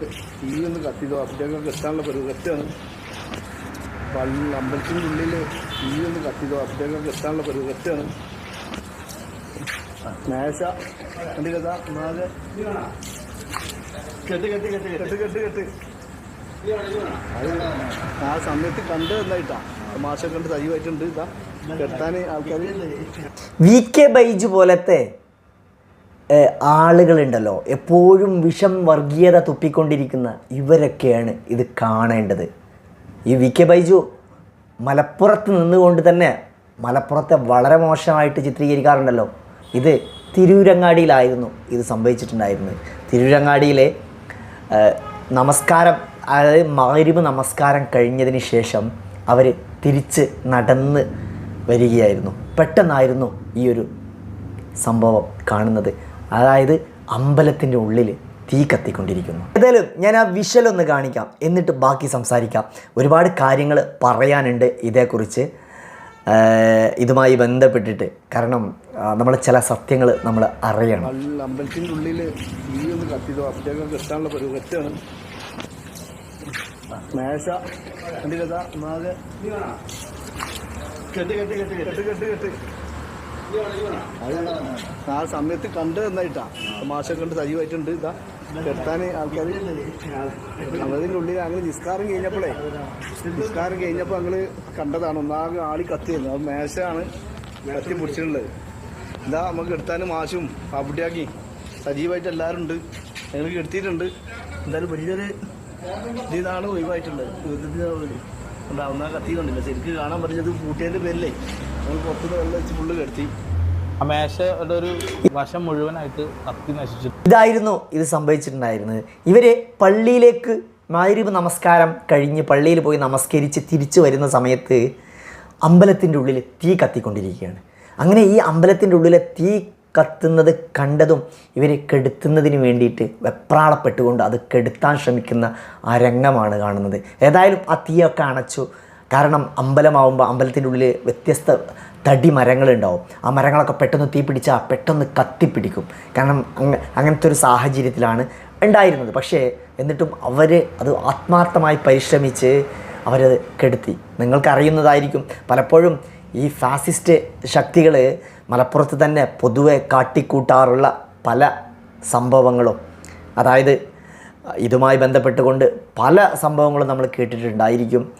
തീ ഒന്ന് കത്തിയതോ അവിടെയൊക്കെ എത്താനുള്ള പരിവൃത്തിയാണ് പള്ളി അമ്പലത്തിനുള്ളിൽ തീ ഒന്ന് കത്തിയതോ അവിടെയൊക്കെ എത്താനുള്ള പരിവൃത്തിയാണ് മേശ എന്റെ കഥ നാല്. ആ സമയത്ത് കണ്ട് എന്നായിട്ടാ മാഷ കണ്ട് തയ്യുമായിട്ടുണ്ട് ഇതാ കെട്ടാൻ ആൾക്കാർ വി കെ ബൈജു പോലത്തെ ആളുകളുണ്ടല്ലോ. എപ്പോഴും വിഷം വർഗീയത തുപ്പിക്കൊണ്ടിരിക്കുന്ന ഇവരൊക്കെയാണ് ഇത് കാണേണ്ടത്. ഈ വി കെ ബൈജു മലപ്പുറത്ത് നിന്നുകൊണ്ട് തന്നെ മലപ്പുറത്തെ വളരെ മോശമായിട്ട് ചിത്രീകരിക്കാറുണ്ടല്ലോ. ഇത് തിരൂരങ്ങാടിയിലായിരുന്നു ഇത് സംഭവിച്ചിട്ടുണ്ടായിരുന്നത്. തിരൂരങ്ങാടിയിലെ നമസ്കാരം അതായത് മകരിവ് നമസ്കാരം കഴിഞ്ഞതിന് ശേഷം അവർ തിരിച്ച് നടന്ന് വരികയായിരുന്നു. പെട്ടെന്നായിരുന്നു ഈ ഒരു സംഭവം കാണുന്നത്. അതായത് അമ്പലത്തിന്റെ ഉള്ളിൽ തീ കത്തിക്കൊണ്ടിരിക്കുന്നു. ഏതായാലും ഞാൻ ആ വിഷലൊന്ന് കാണിക്കാം. എന്നിട്ട് ബാക്കി സംസാരിക്കാം. ഒരുപാട് കാര്യങ്ങൾ പറയാനുണ്ട് ഇതേക്കുറിച്ച്. ഇതുമായി ബന്ധപ്പെട്ടിട്ട്. കാരണം നമ്മൾ ചില സത്യങ്ങൾ നമ്മൾ അറിയണം. അമ്പലത്തിന്റെ ഉള്ളിൽ തീ ഒന്ന് കത്തിയതോ? അവിടെയൊക്കെ ഒരു പരിവൃത്തിയാണ് മേശ കെട്ട് കെട്ട് കെട്ട് കെട്ട് കെട്ട് കെട്ട്. ആ സമയത്ത് കണ്ട് തന്നായിട്ടാ മാഷെ കണ്ട് സജീവായിട്ടുണ്ട്. ഇതാ കെട്ടാൻ ആൾക്കാർ അവതിന്റെ ഉള്ളിൽ അങ്ങനെ നിസ്കാരം കഴിഞ്ഞപ്പോഴേ നിസ്കാരം കഴിഞ്ഞപ്പോൾ അങ്ങൾ കണ്ടതാണ്. ഒന്നാകെ ആളി കത്തിയിരുന്നു. അത് മേശയാണ് കത്തി പിടിച്ചിട്ടുള്ളത്. ഇതാ നമുക്ക് എടുത്താൻ മാഷും അവിടെയാക്കി സജീവമായിട്ട് എല്ലാവരും ഉണ്ട് ഞങ്ങൾ എടുത്തിട്ടുണ്ട് എന്തായാലും വലിയൊരു ഇതാണ് ഒഴിവായിട്ടുള്ളത്. ഉണ്ടാവുന്ന കത്തി കണ്ടില്ല? ശരിക്കും കാണാൻ പറഞ്ഞത് പൂട്ടിയതിന്റെ പേരിലേ. നമ്മൾ പുറത്തുനിന്ന് വെള്ളം വെച്ച് ഫുള്ള് കെടുത്തി. ആ മേശയുടെ ഒരു വശം മുഴുവനായിട്ട് കത്തി നശിച്ചു ഇതായിരുന്നു ഇത് സംഭവിച്ചിട്ടുണ്ടായിരുന്നത്. ഇവരെ പള്ളിയിലേക്ക് മാരിബ് നമസ്കാരം കഴിഞ്ഞ് പള്ളിയിൽ പോയി നമസ്കരിച്ച് തിരിച്ചു വരുന്ന സമയത്ത് അമ്പലത്തിന്റെ ഉള്ളിൽ തീ കത്തിക്കൊണ്ടിരിക്കുകയാണ്. അങ്ങനെ ഈ അമ്പലത്തിന്റെ ഉള്ളിലെ തീ കത്തുന്നത് കണ്ടതും ഇവരെ കെടുത്തുന്നതിന് വേണ്ടിയിട്ട് വെപ്രാളപ്പെട്ടുകൊണ്ട് അത് കെടുത്താൻ ശ്രമിക്കുന്ന ആ രംഗമാണ് കാണുന്നത്. ഏതായാലും ആ തീയൊക്കെ അണച്ചു. കാരണം അമ്പലമാവുമ്പോൾ അമ്പലത്തിന്റെ ഉള്ളിൽ വ്യത്യസ്ത തടി മരങ്ങളുണ്ടാവും. ആ മരങ്ങളൊക്കെ പെട്ടെന്ന് തീ പിടിച്ചാൽ പെട്ടെന്ന് കത്തിപ്പിടിക്കും കാരണം അങ്ങ അങ്ങനത്തെ ഒരു സാഹചര്യത്തിലാണ് ഉണ്ടായിരുന്നത്. പക്ഷേ എന്നിട്ടും അവർ അത് ആത്മാർത്ഥമായി പരിശ്രമിച്ച് അവരത് കെടുത്തി. നിങ്ങൾക്കറിയുന്നതായിരിക്കും. പലപ്പോഴും ഈ ഫാസിസ്റ്റ് ശക്തികൾ മലപ്പുറത്ത് തന്നെ പൊതുവെ കാട്ടിക്കൂട്ടാറുള്ള പല സംഭവങ്ങളും. അതായത് ഇതുമായി ബന്ധപ്പെട്ടുകൊണ്ട് പല സംഭവങ്ങളും നമ്മൾ കേട്ടിട്ടുണ്ടായിരിക്കും.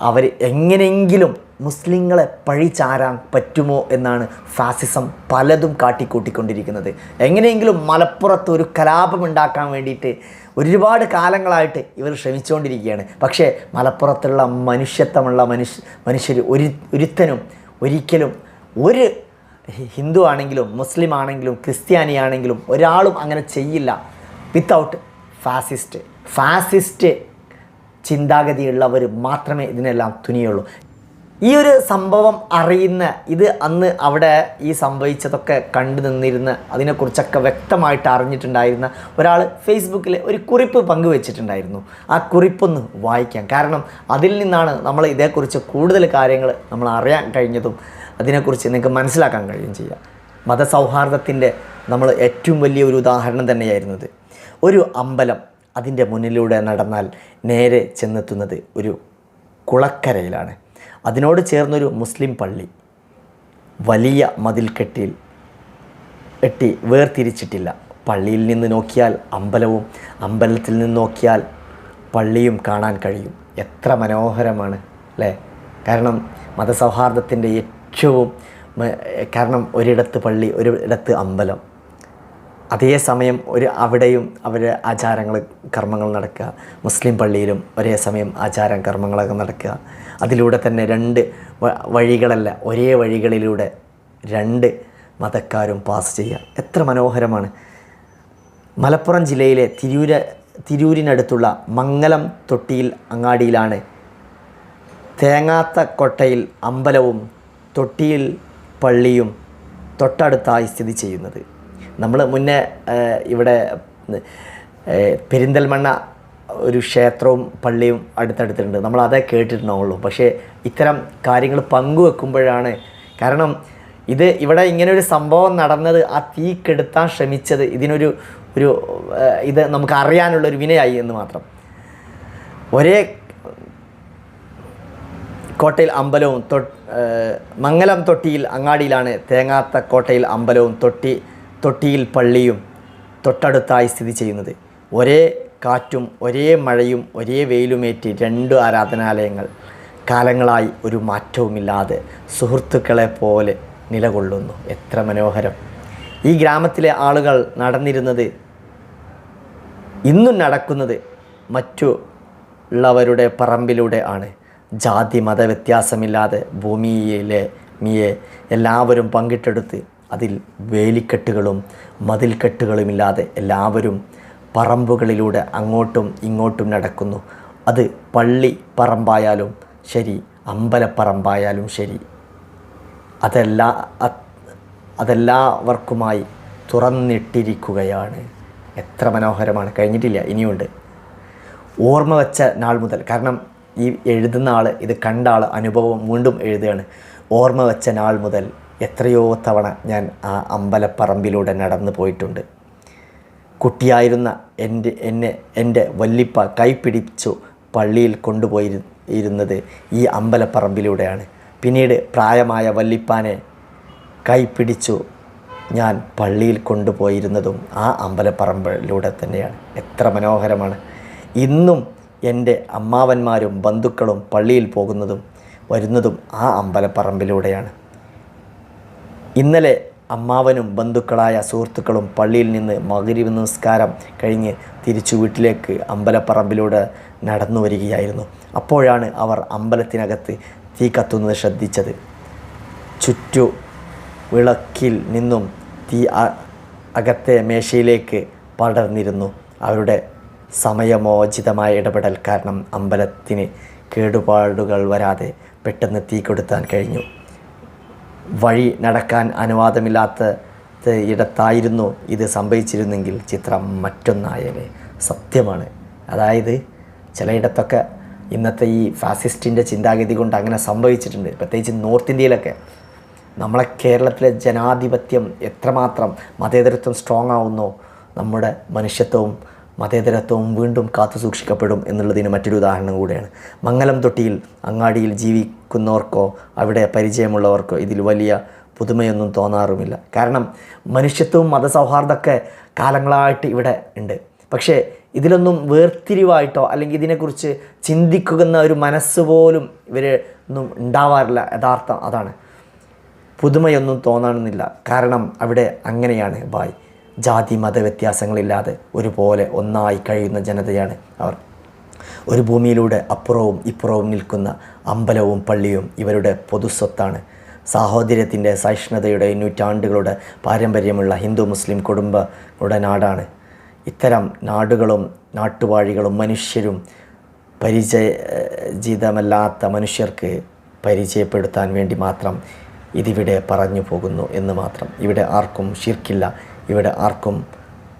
അവർ എങ്ങനെയെങ്കിലും മുസ്ലിങ്ങളെ പഴിചാരാൻ പറ്റുമോ എന്നാണ് ഫാസിസം പലതും കാട്ടിക്കൂട്ടിക്കൊണ്ടിരിക്കുന്നത്. എങ്ങനെയെങ്കിലും മലപ്പുറത്ത് ഒരു കലാപം ഉണ്ടാക്കാൻ വേണ്ടിയിട്ട് ഒരുപാട് കാലങ്ങളായിട്ട് ഇവർ ശ്രമിച്ചുകൊണ്ടിരിക്കുകയാണ്. പക്ഷേ മലപ്പുറത്തുള്ള മനുഷ്യത്വമുള്ള മനുഷ്യ മനുഷ്യർ ഒരു ഒരുത്തനും ഒരിക്കലും ഒരു ഹിന്ദു ആണെങ്കിലും മുസ്ലിം ആണെങ്കിലും ക്രിസ്ത്യാനി ആണെങ്കിലും ഒരാളും അങ്ങനെ ചെയ്യില്ല. Without fascist. ഫാസിസ്റ്റ് ചിന്താഗതിയുള്ളവർ മാത്രമേ ഇതിനെല്ലാം തുനിയുള്ളൂ. ഈ ഒരു സംഭവം അറിയുന്ന ഇത് അന്ന് അവിടെ ഈ സംഭവിച്ചതൊക്കെ കണ്ടു നിന്നിരുന്ന് അതിനെക്കുറിച്ചൊക്കെ വ്യക്തമായിട്ട് അറിഞ്ഞിട്ടുണ്ടായിരുന്ന ഒരാൾ ഫേസ്ബുക്കിൽ ഒരു കുറിപ്പ് പങ്കുവച്ചിട്ടുണ്ടായിരുന്നു. ആ കുറിപ്പൊന്ന് വായിക്കാം. കാരണം അതിൽ നിന്നാണ് നമ്മൾ ഇതേക്കുറിച്ച് കൂടുതൽ കാര്യങ്ങൾ നമ്മൾ അറിയാൻ കഴിഞ്ഞതും അതിനെക്കുറിച്ച് നിങ്ങൾക്ക് മനസ്സിലാക്കാൻ കഴിയും ചെയ്യാം മതസൗഹാർദ്ദത്തിന്റെ നമ്മൾ ഏറ്റവും വലിയ ഒരു ഉദാഹരണം തന്നെയായിരുന്നത് ഒരു അമ്പലം. അതിന്റെ മുന്നിലൂടെ നടന്നാൽ നേരെ ചെന്നെത്തുന്നത് ഒരു കുളക്കരയിലാണ്. അതിനോട് ചേർന്നൊരു മുസ്ലിം പള്ളി വലിയ മതിൽക്കെട്ടിൽ എട്ടി വേർതിരിച്ചിട്ടില്ല. പള്ളിയിൽ നിന്ന് നോക്കിയാൽ അമ്പലവും അമ്പലത്തിൽ നിന്ന് നോക്കിയാൽ പള്ളിയും കാണാൻ കഴിയും. എത്ര മനോഹരമാണ് അല്ലേ? കാരണം മതസൗഹാർദ്ദത്തിന്റെ ഏറ്റവും കാരണം ഒരിടത്ത് പള്ളി ഒരിടത്ത് അമ്പലം. അതേസമയം ഒരു അവിടെയും അവർ ആചാരങ്ങൾ കർമ്മങ്ങൾ നടക്കുക. മുസ്ലിം പള്ളിയിലും ഒരേ സമയം ആചാരം കർമ്മങ്ങളൊക്കെ നടക്കുക. അതിലൂടെ തന്നെ രണ്ട് വഴികളല്ല ഒരേ വഴികളിലൂടെ രണ്ട് മതക്കാരും പാസ് ചെയ്യുക. എത്ര മനോഹരമാണ്. മലപ്പുറം ജില്ലയിലെ തിരൂര തിരൂരിനടുത്തുള്ള മംഗലം തൊട്ടിയിൽ അങ്ങാടിയിലാണ് തേങ്ങാത്ത കൊട്ടയിൽ അമ്പലവും തൊട്ടിയിൽ പള്ളിയും തൊട്ടടുത്തായി സ്ഥിതി ചെയ്യുന്നത്. നമ്മൾ മുന്നേ ഇവിടെ പെരിന്തൽമണ്ണ ഒരു ക്ഷേത്രവും പള്ളിയും അടുത്തടുത്തുണ്ട് നമ്മൾ അതേ കേട്ടിട്ടുണ്ടാവുള്ളൂ. പക്ഷേ ഇത്തരം കാര്യങ്ങൾ പങ്കുവെക്കുമ്പോഴാണ് കാരണം ഇത് ഇവിടെ ഇങ്ങനെ ഒരു സംഭവം നടന്നത് ആ തീ കെടുത്താൻ ശ്രമിച്ചത് ഇതിനൊരു ഒരു ഇത് നമുക്ക് അറിയാനുള്ളൊരു വിനയായി എന്ന് മാത്രം. ഒരേ കോട്ടയിൽ അമ്പലവും തൊ മംഗലം തൊട്ടിയിൽ അങ്ങാടിയിലാണ് തേങ്ങാത്ത കോട്ടയിൽ അമ്പലവും തൊട്ടി തൊട്ടിയിൽ പള്ളിയും തൊട്ടടുത്തായി സ്ഥിതി ചെയ്യുന്നത്. ഒരേ കാറ്റും ഒരേ മഴയും ഒരേ വെയിലുമേറ്റി രണ്ട് ആരാധനാലയങ്ങൾ. കാലങ്ങളായി ഒരു മാറ്റവുമില്ലാതെ സുഹൃത്തുക്കളെ പോലെ നിലകൊള്ളുന്നു. എത്ര മനോഹരം. ഈ ഗ്രാമത്തിലെ ആളുകൾ നടന്നിരുന്നത് ഇന്നും നടക്കുന്നത് മറ്റു ഉള്ളവരുടെ പറമ്പിലൂടെ ആണ്. ജാതി മത വ്യത്യാസമില്ലാതെ ഭൂമിയിലെ മിയെ എല്ലാവരും പങ്കിട്ടെടുത്ത് അതിൽ വേലിക്കെട്ടുകളും മതിൽക്കെട്ടുകളുമില്ലാതെ എല്ലാവരും പറമ്പുകളിലൂടെ അങ്ങോട്ടും ഇങ്ങോട്ടും നടക്കുന്നു. അത് പള്ളി പറമ്പായാലും ശരി അമ്പലപ്പറമ്പായാലും ശരി. അതെല്ലാ അത് അതെല്ലാവർക്കുമായി തുറന്നിട്ടിരിക്കുകയാണ്. എത്ര മനോഹരമാണ്. കഴിഞ്ഞിട്ടില്ല ഇനിയുണ്ട്. ഓർമ്മ വെച്ച നാൾ മുതൽ. കാരണം ഈ എഴുതുന്ന ആൾ ഇത് കണ്ട ആൾ അനുഭവം വീണ്ടും എഴുതുകയാണ്. ഓർമ്മ വെച്ച നാൾ മുതൽ എത്രയോ തവണ ഞാൻ ആ അമ്പലപ്പറമ്പിലൂടെ നടന്നു പോയിട്ടുണ്ട്. കുട്ടിയായിരുന്ന എന്റെ എന്നെ എന്റെ വല്ലിപ്പ കൈപിടിച്ചു പള്ളിയിൽ കൊണ്ടുപോയി ഇരുന്നത് ഈ അമ്പലപ്പറമ്പിലൂടെയാണ്. പിന്നീട് പ്രായമായ വല്ലിപ്പാനെ കൈപിടിച്ചു ഞാൻ പള്ളിയിൽ കൊണ്ടുപോയിരുന്നതും ആ അമ്പലപ്പറമ്പിലൂടെ തന്നെയാണ്. എത്ര മനോഹരമാണ്. ഇന്നും എന്റെ അമ്മാവന്മാരും ബന്ധുക്കളും പള്ളിയിൽ പോകുന്നതും വരുന്നതും ആ അമ്പലപ്പറമ്പിലൂടെയാണ്. ഇന്നലെ അമ്മാവനും ബന്ധുക്കളായ സുഹൃത്തുക്കളും പള്ളിയിൽ നിന്ന് മകരീവ് നമസ്കാരം കഴിഞ്ഞ് തിരിച്ചു വീട്ടിലേക്ക് അമ്പലപ്പറമ്പിലൂടെ നടന്നു വരികയായിരുന്നു. അപ്പോഴാണ് അവർ അമ്പലത്തിനകത്ത് തീ കത്തുന്നത് ശ്രദ്ധിച്ചത്. ചുറ്റു വിളക്കിൽ നിന്നും തീ അകത്തെ മേശയിലേക്ക് പടർന്നിരുന്നു. അവരുടെ സമയമോചിതമായ ഇടപെടൽ കാരണം അമ്പലത്തിന് കേടുപാടുകൾ വരാതെ പെട്ടെന്ന് തീ കൊടുത്താൻ കഴിഞ്ഞു. വഴി നടക്കാൻ അനുവാദമില്ലാത്ത ഇടത്തായിരുന്നു ഇത് സംഭവിച്ചിരുന്നെങ്കിൽ ചിത്രം മറ്റൊന്നായേനെ. സത്യമാണ്. അതായത് ചിലയിടത്തൊക്കെ ഇന്നത്തെ ഈ ഫാസിസ്റ്റിന്റെ ചിന്താഗതി കൊണ്ട് അങ്ങനെ സംഭവിച്ചിട്ടുണ്ട്. പ്രത്യേകിച്ച് നോർത്ത് ഇന്ത്യയിലൊക്കെ. നമ്മളെ കേരളത്തിലെ ജനാധിപത്യം എത്രമാത്രം മതേതരത്വം സ്ട്രോങ് ആവുന്നോ നമ്മുടെ മനുഷ്യത്വവും മതേതരത്വവും വീണ്ടും കാത്തു സൂക്ഷിക്കപ്പെടും എന്നുള്ളതിന് മറ്റൊരു ഉദാഹരണം കൂടിയാണ്. മംഗലം തൊട്ടിയിൽ അങ്ങാടിയിൽ ജീവിക്കുന്നവർക്കോ അവിടെ പരിചയമുള്ളവർക്കോ ഇതിൽ വലിയ പുതുമയൊന്നും തോന്നാറുമില്ല. കാരണം മനുഷ്യത്വവും മതസൗഹാർദ്ദമൊക്കെ കാലങ്ങളായിട്ട് ഇവിടെ ഉണ്ട്. പക്ഷേ ഇതിലൊന്നും വേർതിരിവായിട്ടോ അല്ലെങ്കിൽ ഇതിനെക്കുറിച്ച് ചിന്തിക്കുന്ന ഒരു മനസ്സ് പോലും ഇവർ ഒന്നും ഉണ്ടാവാറില്ല. യഥാർത്ഥം അതാണ്. പുതുമയൊന്നും തോന്നണമെന്നില്ല കാരണം അവിടെ അങ്ങനെയാണ് ബായ്. ജാതി മത വ്യത്യാസങ്ങളില്ലാതെ ഒരുപോലെ ഒന്നായി കഴിയുന്ന ജനതയാണ് അവർ. ഒരു ഭൂമിയിലൂടെ അപ്പുറവും ഇപ്പുറവും നിൽക്കുന്ന അമ്പലവും പള്ളിയും ഇവരുടെ പൊതുസ്വത്താണ്. സാഹോദര്യത്തിന്റെ സഹിഷ്ണുതയുടെ നൂറ്റാണ്ടുകളുടെ പാരമ്പര്യമുള്ള ഹിന്ദു മുസ്ലിം കുടുംബങ്ങളുടെ നാടാണ് ഇത്തരം നാടുകളും നാട്ടുവാഴികളും മനുഷ്യരും പരിചയജിതമല്ലാത്ത മനുഷ്യർക്ക് പരിചയപ്പെടുത്താൻ വേണ്ടി മാത്രം ഇതിവിടെ പറഞ്ഞു പോകുന്നു എന്ന് മാത്രം. ഇവിടെ ആർക്കും ഷിർക്കില്ല ഇവിടെ ആർക്കും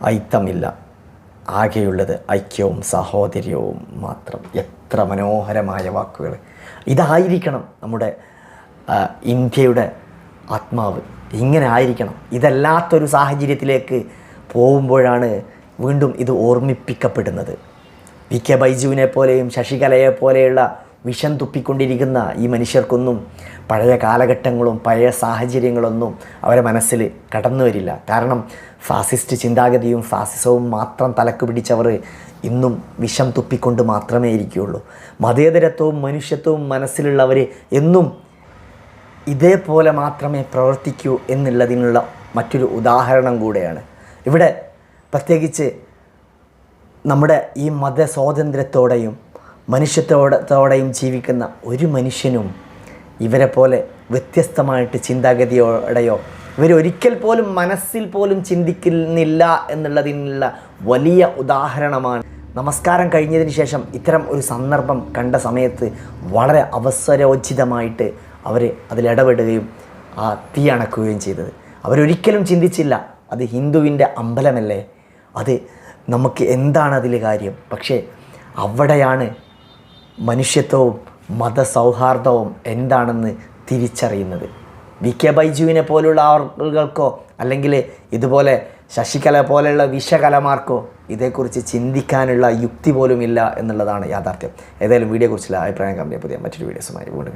ഐത്തമില്ല ആകെയുള്ളത് ഐക്യവും സഹോദര്യവും മാത്രം. എത്ര മനോഹരമായ വാക്കുകൾ ഇതായിരിക്കണം നമ്മുടെ ഇന്ത്യയുടെ ആത്മാവ്. ഇങ്ങനെ ആയിരിക്കണം. ഇതല്ലാത്തൊരു സാഹചര്യത്തിലേക്ക് പോകുമ്പോഴാണ് വീണ്ടും ഇത് ഓർമ്മിപ്പിക്കപ്പെടുന്നത്. വി കെ ബൈജുവിനെ പോലെയും ശശികലയെ പോലെയുള്ള വിഷം തുപ്പിക്കൊണ്ടിരിക്കുന്ന ഈ മനുഷ്യർക്കൊന്നും പഴയ കാലഘട്ടങ്ങളും പഴയ സാഹചര്യങ്ങളൊന്നും അവരെ മനസ്സിൽ കടന്നു വരില്ല. കാരണം ഫാസിസ്റ്റ് ചിന്താഗതിയും ഫാസിസവും മാത്രം തലക്ക് പിടിച്ചവർ ഇന്നും വിഷം തുപ്പിക്കൊണ്ട് മാത്രമേ ഇരിക്കുകയുള്ളൂ. മതേതരത്വവും മനുഷ്യത്വവും മനസ്സിലുള്ളവർ എന്നും ഇതേപോലെ മാത്രമേ പ്രവർത്തിക്കൂ എന്നുള്ളതിനുള്ള മറ്റൊരു ഉദാഹരണം കൂടെയാണ്. ഇവിടെ പ്രത്യേകിച്ച് നമ്മുടെ ഈ മത സ്വാതന്ത്ര്യത്തോടെയും മനുഷ്യത്തോടത്തോടെയും ജീവിക്കുന്ന ഒരു മനുഷ്യനും ഇവരെ പോലെ വ്യത്യസ്തമായിട്ട് ചിന്താഗതിയോടെയോ ഇവരൊരിക്കൽ പോലും മനസ്സിൽ പോലും ചിന്തിക്കുന്നില്ല എന്നുള്ളതിനുള്ള വലിയ ഉദാഹരണമാണ്. നമസ്കാരം കഴിഞ്ഞതിന് ശേഷം ഇത്തരം ഒരു സന്ദർഭം കണ്ട സമയത്ത് വളരെ അവസരോചിതമായിട്ട് അവർ അതിലിടപെടുകയും ആ തീ അണക്കുകയും ചെയ്തത്. അവരൊരിക്കലും ചിന്തിച്ചില്ല അത് ഹിന്ദുവിന്റെ അമ്പലമല്ലേ? അത് നമുക്ക് എന്താണ് അതിൽ കാര്യം? പക്ഷേ അവിടെയാണ് മനുഷ്യത്വവും മതസൗഹാർദ്ദവും എന്താണെന്ന് തിരിച്ചറിയുന്നത്. വി കെ ബൈജുവിനെ പോലുള്ള ആളുകൾക്കോ അല്ലെങ്കിൽ ഇതുപോലെ ശശികല പോലെയുള്ള വിഷകലമാർക്കോ ഇതേക്കുറിച്ച് ചിന്തിക്കാനുള്ള യുക്തി പോലുമില്ല എന്നുള്ളതാണ് യാഥാർത്ഥ്യം. ഏതായാലും വീഡിയോയെക്കുറിച്ചുള്ള അഭിപ്രായം കമ്പനിയെ പുതിയ മറ്റൊരു വീഡിയോസുമായി വീണ്ടും